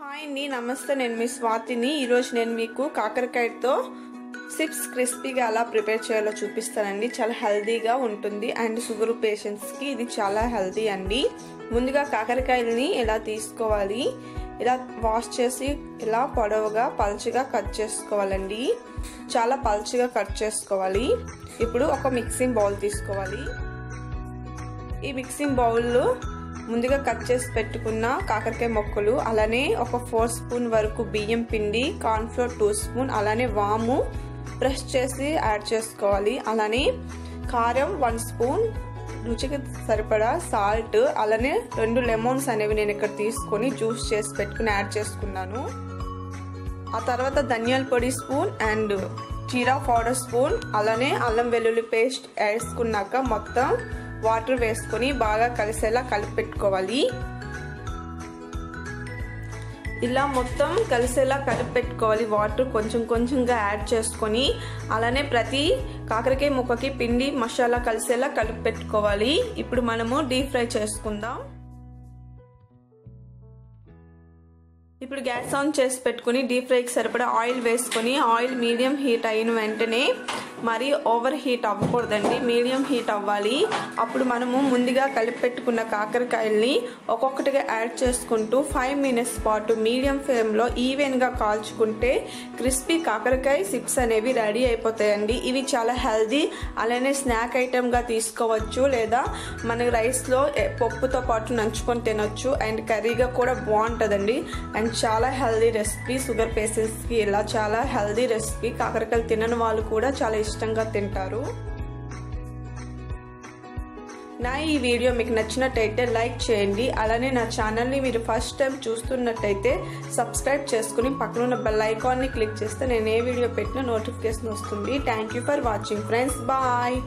Hi అండి నమస్తే. నేను మీ స్వాతిని. ఈరోజు నేను మీకు కాకరకాయతో సిప్స్ క్రిస్పీగా ఎలా ప్రిపేర్ చేయాలో చూపిస్తానండి. చాలా హెల్తీగా ఉంటుంది అండ్ షుగర్ పేషెంట్స్కి ఇది చాలా హెల్తీ అండి. ముందుగా కాకరకాయలని ఎలా తీసుకోవాలి? ఇలా వాష్ చేసి ఇలా పొడవుగా పల్చగా కట్ చేసుకోవాలండి. చాలా పల్చగా కట్ చేసుకోవాలి. ఇప్పుడు ఒక మిక్సింగ్ బౌల్ తీసుకోవాలి. ఈ మిక్సింగ్ బౌల్లో ముందుగా కట్ చేసి పెట్టుకున్న కాకరకాయ మొక్కలు అలానే ఒక ఫోర్ స్పూన్ వరకు బియ్యం పిండి కార్న్ఫ్లోర్ టూ స్పూన్ అలానే వాము బ్రష్ చేసి యాడ్ చేసుకోవాలి. అలానే కారం వన్ స్పూన్ రుచికి సరిపడా సాల్ట్ అలానే రెండు లెమన్స్ అనేవి నేను ఇక్కడ తీసుకొని జ్యూస్ చేసి పెట్టుకుని యాడ్ చేసుకున్నాను. ఆ తర్వాత ధనియాల పొడి spoon and jeera powder spoon అలానే అల్లం వెల్లుల్లి పేస్ట్ వేసుకున్నాక మొత్తం వాటర్ వేసుకొని బాగా కలిసేలా కలిపి పెట్టుకోవాలి ఇలా మొత్తం కలిసేలా కలిపి పెట్టుకోవాలి వాటర్ కొంచెం కొంచెంగా యాడ్ చేసుకొని అలానే ప్రతి కాకరకాయ ముక్కకి పిండి మసాలా కలిసేలా కలిపి పెట్టుకోవాలి ఇప్పుడు మనము డీప్ ఫ్రై చేసుకుందాం. ఇప్పుడు గ్యాస్ ఆన్ చేసి పెట్టుకుని డీప్ ఫ్రైకి సరిపడా ఆయిల్ వేసుకొని ఆయిల్ మీడియం హీట్ అయిన వెంటనే మరీ ఓవర్ హీట్ అవ్వకూడదండి. మీడియం హీట్ అవ్వాలి. అప్పుడు మనము ముందుగా కలిపి పెట్టుకున్న కాకరకాయల్ని ఒక్కొక్కటిగా యాడ్ చేసుకుంటూ ఫైవ్ మినిట్స్ పాటు మీడియం ఫ్లేమ్లో ఈవెన్గా కాల్చుకుంటే క్రిస్పీ కాకరకాయ సిప్స్ అనేవి రెడీ అయిపోతాయండి. ఇవి చాలా హెల్దీ అలానే స్నాక్ ఐటెంగా తీసుకోవచ్చు లేదా మన రైస్లో పప్పుతో పాటు నంచుకొని తినొచ్చు. అండ్ కర్రీగా కూడా బాగుంటుందండి. అండ్ చాలా హెల్దీ రెసిపీ. షుగర్ పేషెంట్స్కి ఇలా చాలా హెల్దీ రెసిపీ. కాకరకాయలు తినని వాళ్ళు కూడా చాలా ఇష్టంగా తింటారు. నా ఈ వీడియో మీకు నచ్చినట్టయితే లైక్ చేయండి. అలానే నా ఛానల్ని మీరు ఫస్ట్ టైం చూస్తున్నట్టయితే సబ్స్క్రైబ్ చేసుకుని పక్కన ఉన్న బెల్ ఐకాన్ని క్లిక్ చేస్తే నేను ఏ వీడియో పెట్టినా నోటిఫికేషన్ వస్తుంది. Thank you for watching friends bye